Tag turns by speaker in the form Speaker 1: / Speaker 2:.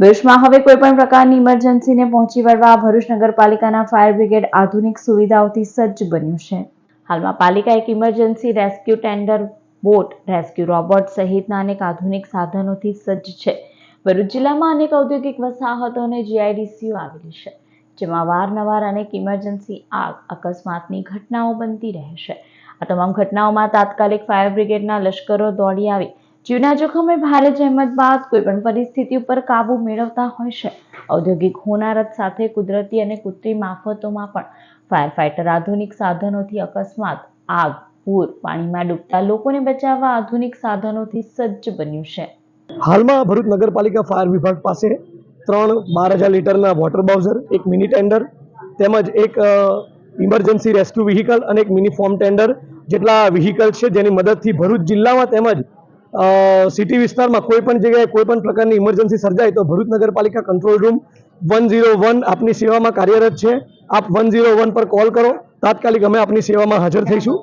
Speaker 1: ભરૂચમાં હવે કોઈપણ પ્રકારની ઇમરજન્સીને પહોંચી વળવા ભરૂચ નગરપાલિકાના ફાયર બ્રિગેડ આધુનિક સુવિધાઓથી સજ્જ બન્યું છે. હાલમાં પાલિકા એક emergency rescue tender boat rescue robot સહિતના અનેક આધુનિક સાધનોથી સજ્જ છે. ભરૂચ જિલ્લામાં અનેક ઔદ્યોગિક વસાહતો અને જીઆઈડીસીઓ આવેલી છે, જેમાં વારનવાર અનેક ઇમરજન્સી આગ, અકસ્માતની ઘટનાઓ બનતી રહે છે. આ તમામ ઘટનાઓમાં તાત્કાલિક ફાયર બ્રિગેડના લશ્કરો દોડી આવી જીવના જોખમે ભારે જહેમત બાદ કોઈપણ પરિસ્થિતિ ઉપર કાબુ મેળવતા હોય છે. ઔદ્યોગિક હોનારત સાથે કુદરતી અને કૃત્રિમ આફતોમાં પણ ફાયર ફાઇટર આધુનિક સાધનોથી અકસ્માત, આગ, પૂર, પાણીમાં ડૂબતા લોકોને બચાવવા આધુનિક સાધનોથી સજ્જ બન્યું છે.
Speaker 2: હાલમાં ભરૂચ નગરપાલિકા ફાયર વિભાગ પાસે ત્રણ બાર હજાર લીટરના વોટર બાઉઝર, એક મિની ટેન્ડર, તેમજ એક ઇમરજન્સી રેસ્ક્યુ વ્હીકલ અને એક મિની ફોર્મ ટેન્ડર જેટલા વ્હીકલ છે જેની મદદથી ભરૂચ જિલ્લામાં તેમજ સિટી વિસ્તારમાં કોઈ પણ જગ્યાએ કોઈ પણ પ્રકારની ઇમરજન્સી સર્જાય તો ભરૂચ નગરપાલિકા control room one zero one આપની સેવામાં કાર્યરત છે. આપ વન ઝીરો વન પર કોલ કરો. તાત્કાલિક અમે આપની સેવામાં હાજર થઈશું.